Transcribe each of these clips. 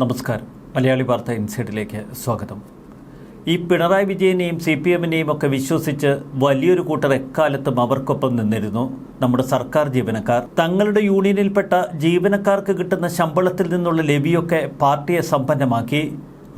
നമസ്കാരം. മലയാളി വാർത്ത ഇൻസൈഡിലേക്ക് സ്വാഗതം. ഈ പിണറായി വിജയനെയും സി പി എമ്മിനെയും ഒക്കെ വിശ്വസിച്ച് വലിയൊരു കൂട്ടർ എക്കാലത്തും അവർക്കൊപ്പം നിന്നിരുന്നു നമ്മുടെ സർക്കാർ ജീവനക്കാർ. തങ്ങളുടെ യൂണിയനിൽപ്പെട്ട ജീവനക്കാർക്ക് കിട്ടുന്ന ശമ്പളത്തിൽ നിന്നുള്ള ലവിയൊക്കെ പാർട്ടിയെ സമ്പന്നമാക്കി.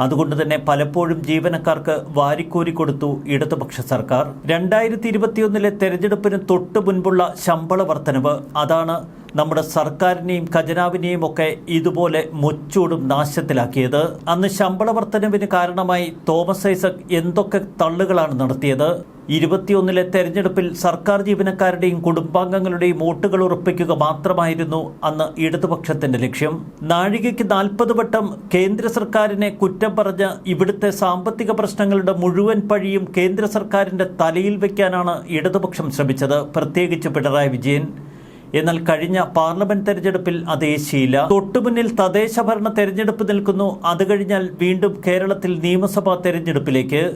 അതുകൊണ്ട് തന്നെ പലപ്പോഴും ജീവനക്കാർക്ക് വാരിക്കോരി കൊടുത്തു ഇടതുപക്ഷ സർക്കാർ. രണ്ടായിരത്തി ഇരുപത്തിയൊന്നിലെ തെരഞ്ഞെടുപ്പിന് തൊട്ടു മുൻപുള്ള ശമ്പള വർധനവ് അതാണ് നമ്മുടെ സർക്കാരിനെയും ഖജനാവിനെയും ഒക്കെ ഇതുപോലെ മുച്ചൂടും നാശത്തിലാക്കിയത്. അന്ന് ശമ്പള വർധനവിന് കാരണമായി തോമസ് ഐസക് എന്തൊക്കെ തള്ളുകളാണ് നടത്തിയത്? ഇരുപത്തിയൊന്നിലെ തെരഞ്ഞെടുപ്പിൽ സർക്കാർ ജീവനക്കാരുടെയും കുടുംബാംഗങ്ങളുടെയും വോട്ടുകൾ ഉറപ്പിക്കുക മാത്രമായിരുന്നു അന്ന് ഇടതുപക്ഷത്തിന്റെ ലക്ഷ്യം. നാഴികയ്ക്ക് നാൽപ്പത് വട്ടം കേന്ദ്ര സർക്കാരിനെ കുറ്റം പറഞ്ഞ് ഇവിടുത്തെ സാമ്പത്തിക പ്രശ്നങ്ങളുടെ മുഴുവൻ പഴിയും കേന്ദ്ര സർക്കാരിന്റെ തലയിൽ വയ്ക്കാനാണ് ഇടതുപക്ഷം ശ്രമിച്ചത്. പ്രത്യേകിച്ച് പിണറായി വിജയൻ. എന്നാൽ കഴിഞ്ഞ പാർലമെന്റ് തെരഞ്ഞെടുപ്പിൽ അത് ഏശിയില്ല തൊട്ടുമുന്നിൽ തദ്ദേശ ഭരണ തെരഞ്ഞെടുപ്പ് നിൽക്കുന്നു. അത് കഴിഞ്ഞാൽ വീണ്ടും കേരളത്തിൽ നിയമസഭാ തെരഞ്ഞെടുപ്പിലേക്ക്.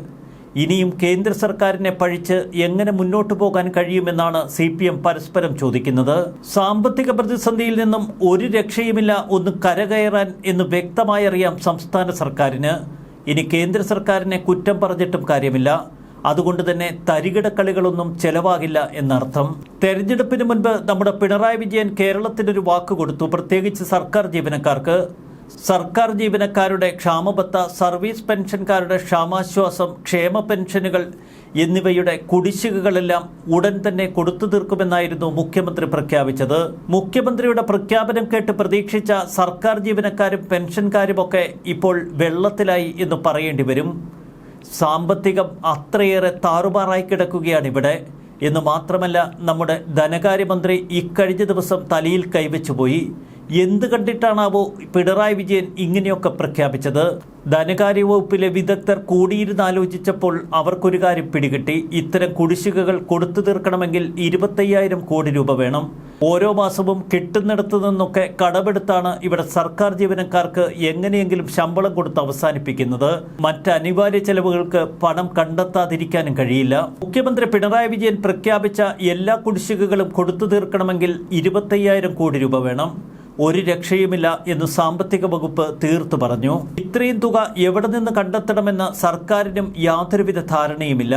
ഇനിയും കേന്ദ്ര സർക്കാരിനെ പഴിച്ച് എങ്ങനെ മുന്നോട്ടു പോകാൻ കഴിയുമെന്നാണ് സി പി എം പരസ്പരം ചോദിക്കുന്നത്. സാമ്പത്തിക പ്രതിസന്ധിയിൽ നിന്നും ഒരു രക്ഷയുമില്ല. ഒന്ന് കരകയറാൻ എന്ന് വ്യക്തമായി അറിയാം സംസ്ഥാന സർക്കാരിന്. ഇനി കേന്ദ്ര സർക്കാരിനെ കുറ്റം പറഞ്ഞിട്ടും കാര്യമില്ല. അതുകൊണ്ട് തന്നെ തരികിട കളികളൊന്നും ചെലവാകില്ല എന്നർത്ഥം. തെരഞ്ഞെടുപ്പിന് മുൻപ് നമ്മുടെ പിണറായി വിജയൻ കേരളത്തിനൊരു വാക്ക് കൊടുത്തു. പ്രത്യേകിച്ച് സർക്കാർ ജീവനക്കാർക്ക്. സർക്കാർ ജീവനക്കാരുടെ ക്ഷാമബത്ത സർവീസ് പെൻഷൻകാരുടെ ക്ഷാമാശ്വാസം ക്ഷേമ പെൻഷനുകൾ എന്നിവയുടെ കുടിശ്ശികകളെല്ലാം ഉടൻ തന്നെ കൊടുത്തു തീർക്കുമെന്നായിരുന്നു മുഖ്യമന്ത്രി പ്രഖ്യാപിച്ചത്. മുഖ്യമന്ത്രിയുടെ പ്രഖ്യാപനം കേട്ട് പ്രതീക്ഷിച്ച സർക്കാർ ജീവനക്കാരും പെൻഷൻകാരുമൊക്കെ ഇപ്പോൾ വെള്ളത്തിലായി എന്ന് പറയേണ്ടി വരും. സാമ്പത്തികം അത്രയേറെ താറുമാറായി കിടക്കുകയാണ് ഇവിടെ. എന്ന് മാത്രമല്ല നമ്മുടെ ധനകാര്യമന്ത്രി ഇക്കഴിഞ്ഞ ദിവസം തലയിൽ കൈവച്ചുപോയി. എന്ത് കണ്ടിട്ടാണാവോ പിണറായി വിജയൻ ഇങ്ങനെയൊക്കെ പ്രഖ്യാപിച്ചത്? ധനകാര്യ വകുപ്പിലെ വിദഗ്ധർ കൂടിയിരുന്നാലോചിച്ചപ്പോൾ അവർക്കൊരു കാര്യം പിടികിട്ടി. ഇത്തരം കുടിശ്ശികകൾ കൊടുത്തു തീർക്കണമെങ്കിൽ ഇരുപത്തയ്യായിരം കോടി രൂപ വേണം. ഓരോ മാസവും കിട്ടുന്നിടത്തു നിന്നൊക്കെ കടമെടുത്താണ് ഇവിടെ സർക്കാർ ജീവനക്കാർക്ക് എങ്ങനെയെങ്കിലും ശമ്പളം കൊടുത്ത് അവസാനിപ്പിക്കുന്നത്. മറ്റ് അനിവാര്യ ചെലവുകൾക്ക് പണം കണ്ടെത്താതിരിക്കാനും കഴിയില്ല. മുഖ്യമന്ത്രി പിണറായി വിജയൻ പ്രഖ്യാപിച്ച എല്ലാ കുടിശ്ശികകളും കൊടുത്തു തീർക്കണമെങ്കിൽ ഇരുപത്തയ്യായിരം കോടി രൂപ വേണം. ഒരു രക്ഷയുമില്ല എന്ന് സാമ്പത്തിക വകുപ്പ് തീർത്തു പറഞ്ഞു. ഇത്രയും തുക എവിടെ നിന്ന് കണ്ടെത്തണമെന്ന് സർക്കാരിനും യാതൊരുവിധ ധാരണയുമില്ല.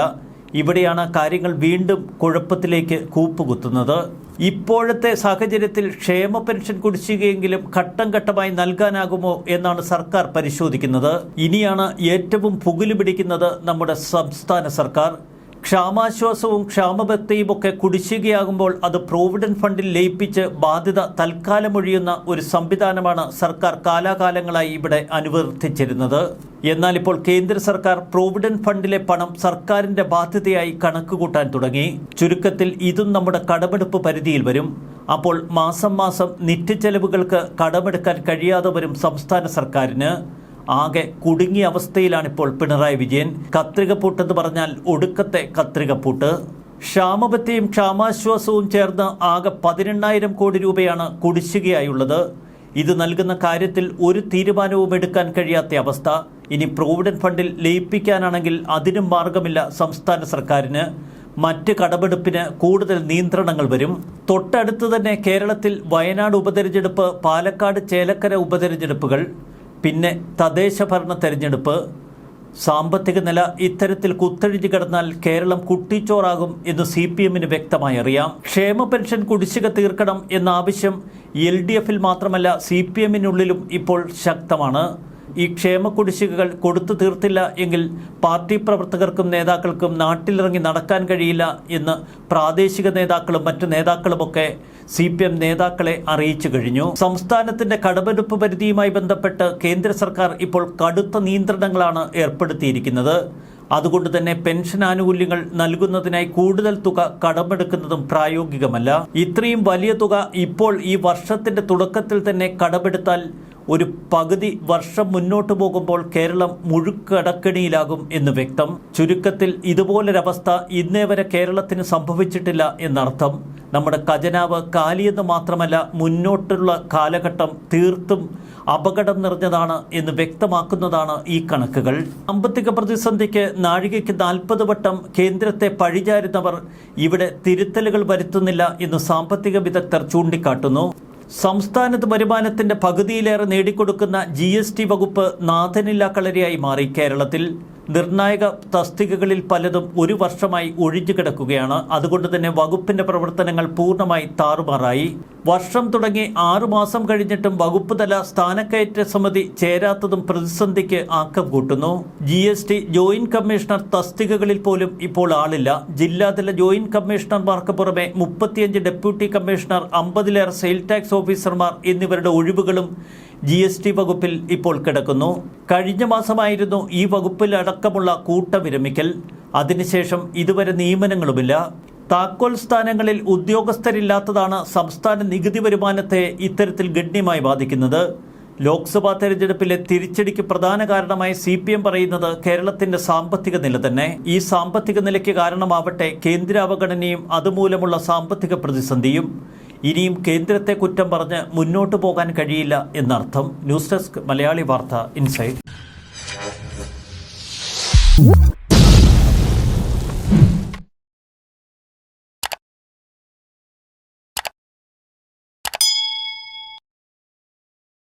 ഇവിടെയാണ് കാര്യങ്ങൾ വീണ്ടും കുഴപ്പത്തിലേക്ക് കൂപ്പുകുത്തുന്നത്. ഇപ്പോഴത്തെ സാഹചര്യത്തിൽ ക്ഷേമ പെൻഷൻ കുടിശ്ശികയെങ്കിലും ഘട്ടം ഘട്ടമായി നൽകാനാകുമോ എന്നാണ് സർക്കാർ പരിശോധിക്കുന്നത്. ഇനിയാണ് ഏറ്റവും പുകിൽ പിടിക്കുന്നത് നമ്മുടെ സംസ്ഥാന സർക്കാർ. ക്ഷാമാശ്വാസവും ക്ഷാമബത്തയും ഒക്കെ കുടിശ്ശികയാകുമ്പോൾ അത് പ്രോവിഡന്റ് ഫണ്ടിൽ ലയിപ്പിച്ച് ബാധ്യത തൽക്കാലമൊഴിയുന്ന ഒരു സംവിധാനമാണ് സർക്കാർ കാലാകാലങ്ങളായി ഇവിടെ അനുവർത്തിച്ചിരുന്നത്. എന്നാൽ ഇപ്പോൾ കേന്ദ്ര സർക്കാർ പ്രോവിഡന്റ് ഫണ്ടിലെ പണം സർക്കാരിന്റെ ബാധ്യതയായി കണക്കുകൂട്ടാൻ തുടങ്ങി. ചുരുക്കത്തിൽ ഇതും നമ്മുടെ കടമെടുപ്പ് പരിധിയിൽ വരും. അപ്പോൾ മാസം മാസം നിത്യച്ചെലവുകൾക്ക് കടമെടുക്കാൻ കഴിയാതെ വരും സംസ്ഥാന സർക്കാരിന്. ആകെ കുടുങ്ങിയ അവസ്ഥയിലാണിപ്പോൾ പിണറായി വിജയൻ. കത്രിക പൂട്ടെന്ന് പറഞ്ഞാൽ ഒടുക്കത്തെ കത്രിക പൂട്ട് ക്ഷാമബത്തിയും ക്ഷാമാശ്വാസവും ചേർന്ന് ആകെ പതിനെണ്ണായിരം കോടി രൂപയാണ് കുടിശ്ശികയായുള്ളത്. ഇത് നൽകുന്ന കാര്യത്തിൽ ഒരു തീരുമാനവും എടുക്കാൻ കഴിയാത്ത അവസ്ഥ. ഇനി പ്രോവിഡന്റ് ഫണ്ടിൽ ലയിപ്പിക്കാനാണെങ്കിൽ അതിനും മാർഗമില്ല സംസ്ഥാന സർക്കാരിന്. മറ്റ് കടമെടുപ്പിന് കൂടുതൽ നിയന്ത്രണങ്ങൾ വരും. തൊട്ടടുത്ത് തന്നെ കേരളത്തിൽ വയനാട് ഉപതെരഞ്ഞെടുപ്പ് പാലക്കാട് ചേലക്കര ഉപതെരഞ്ഞെടുപ്പുകൾ. പിന്നെ തദ്ദേശ ഭരണ തെരഞ്ഞെടുപ്പ്. സാമ്പത്തിക നില ഇത്തരത്തിൽ കുത്തഴിഞ്ഞു കിടന്നാൽ കേരളം കുട്ടിച്ചോറാകും എന്ന് സി പി എമ്മിന് വ്യക്തമായി അറിയാം. ക്ഷേമ പെൻഷൻ കുടിശ്ശിക തീർക്കണം എന്ന ആവശ്യം എൽ ഡി എഫിൽ മാത്രമല്ല സി പി എമ്മിനുള്ളിലും ഇപ്പോൾ ശക്തമാണ്. ഈ ക്ഷേമ കുടിശ്ശികകൾ കൊടുത്തു തീർത്തില്ല എങ്കിൽ പാർട്ടി പ്രവർത്തകർക്കും നേതാക്കൾക്കും നാട്ടിലിറങ്ങി നടക്കാൻ കഴിയില്ല എന്ന് പ്രാദേശിക നേതാക്കളും മറ്റു നേതാക്കളുമൊക്കെ സി പി എം നേതാക്കളെ അറിയിച്ചു കഴിഞ്ഞു. സംസ്ഥാനത്തിന്റെ കടമെടുപ്പ് പരിധിയുമായി ബന്ധപ്പെട്ട് കേന്ദ്ര സർക്കാർ ഇപ്പോൾ കടുത്ത നിയന്ത്രണങ്ങളാണ് ഏർപ്പെടുത്തിയിരിക്കുന്നത്. അതുകൊണ്ട് തന്നെ പെൻഷൻ ആനുകൂല്യങ്ങൾ നൽകുന്നതിനായി കൂടുതൽ തുക കടമെടുക്കുന്നതും പ്രായോഗികമല്ല. ഇത്രയും വലിയ തുക ഇപ്പോൾ ഈ വർഷത്തിന്റെ തുടക്കത്തിൽ തന്നെ കടമെടുത്താൽ ഒരു പകുതി വർഷം മുന്നോട്ടു പോകുമ്പോൾ കേരളം മുഴുക്കടക്കണിയിലാകും എന്ന് വ്യക്തം. ചുരുക്കത്തിൽ ഇതുപോലൊരവസ്ഥ ഇന്നേ വരെ കേരളത്തിന് സംഭവിച്ചിട്ടില്ല എന്നർത്ഥം. നമ്മുടെ ഖജനാവ് കാലിയെന്ന് മാത്രമല്ല മുന്നോട്ടുള്ള കാലഘട്ടം തീർത്തും അപകടം നിറഞ്ഞതാണ് എന്ന് വ്യക്തമാക്കുന്നതാണ് ഈ കണക്കുകൾ. സാമ്പത്തിക പ്രതിസന്ധിക്ക് നാഴികയ്ക്ക് നാൽപ്പത് വട്ടം കേന്ദ്രത്തെ പഴിചാരുന്നവർ ഇവിടെ തിരുത്തലുകൾ വരുത്തുന്നില്ല എന്ന് സാമ്പത്തിക വിദഗ്ധർ ചൂണ്ടിക്കാട്ടുന്നു. സംസ്ഥാനത്ത് വരുമാനത്തിന്റെ പകുതിയിലേറെ നേടിക്കൊടുക്കുന്ന ജി എസ് ടി വകുപ്പ് നാഥനില്ലാ കളരിയായി മാറി കേരളത്തിൽ. നിർണായക തസ്തികകളിൽ പലതും ഒരു വർഷമായി ഒഴിഞ്ഞു കിടക്കുകയാണ്. അതുകൊണ്ട് തന്നെ വകുപ്പിന്റെ പ്രവർത്തനങ്ങൾ പൂർണമായി താറുമാറായി. വർഷം തുടങ്ങി ആറുമാസം കഴിഞ്ഞിട്ടും വകുപ്പ് തല സ്ഥാനക്കയറ്റ സമിതി ചേരാത്തതും പ്രതിസന്ധിക്ക് ആക്കം കൂട്ടുന്നു. G S T joint commissioner തസ്തികകളിൽ പോലും ഇപ്പോൾ ആളില്ല. ജില്ലാതല ജോയിന്റ് കമ്മീഷണർമാർക്ക് പുറമെ മുപ്പത്തിയഞ്ച് ഡെപ്യൂട്ടി കമ്മീഷണർ അമ്പതിലേറെ സെയിൽ ടാക്സ് ഓഫീസർമാർ എന്നിവരുടെ ഒഴിവുകളും ജി എസ് ടി വകുപ്പിൽ ഇപ്പോൾ കിടക്കുന്നു. കഴിഞ്ഞ മാസമായിരുന്നു ഈ വകുപ്പിൽ അടക്കമുള്ള കൂട്ടവിരമിക്കൽ അതിനുശേഷം ഇതുവരെ നിയമനങ്ങളുമില്ല. താക്കോൽ സ്ഥാനങ്ങളിൽ ഉദ്യോഗസ്ഥരില്ലാത്തതാണ് സംസ്ഥാന നികുതി വരുമാനത്തെ ഇത്തരത്തിൽ ഗണ്യമായി ബാധിക്കുന്നത്. ലോക്സഭാ തെരഞ്ഞെടുപ്പിലെ തിരിച്ചടിക്ക് പ്രധാന കാരണമായി സി പി എം പറയുന്നത് കേരളത്തിന്റെ സാമ്പത്തിക നില തന്നെ. ഈ സാമ്പത്തിക നിലയ്ക്ക് കാരണമാവട്ടെ കേന്ദ്ര അവഗണനയും അതുമൂലമുള്ള സാമ്പത്തിക പ്രതിസന്ധിയും. ഇനിയും കേന്ദ്രത്തെ കുറ്റം പറഞ്ഞ് മുന്നോട്ടു പോകാൻ കഴിയില്ല എന്നർത്ഥം. ന്യൂസ് ഡെസ്ക് മലയാളി വാർത്ത ഇൻസൈറ്റ്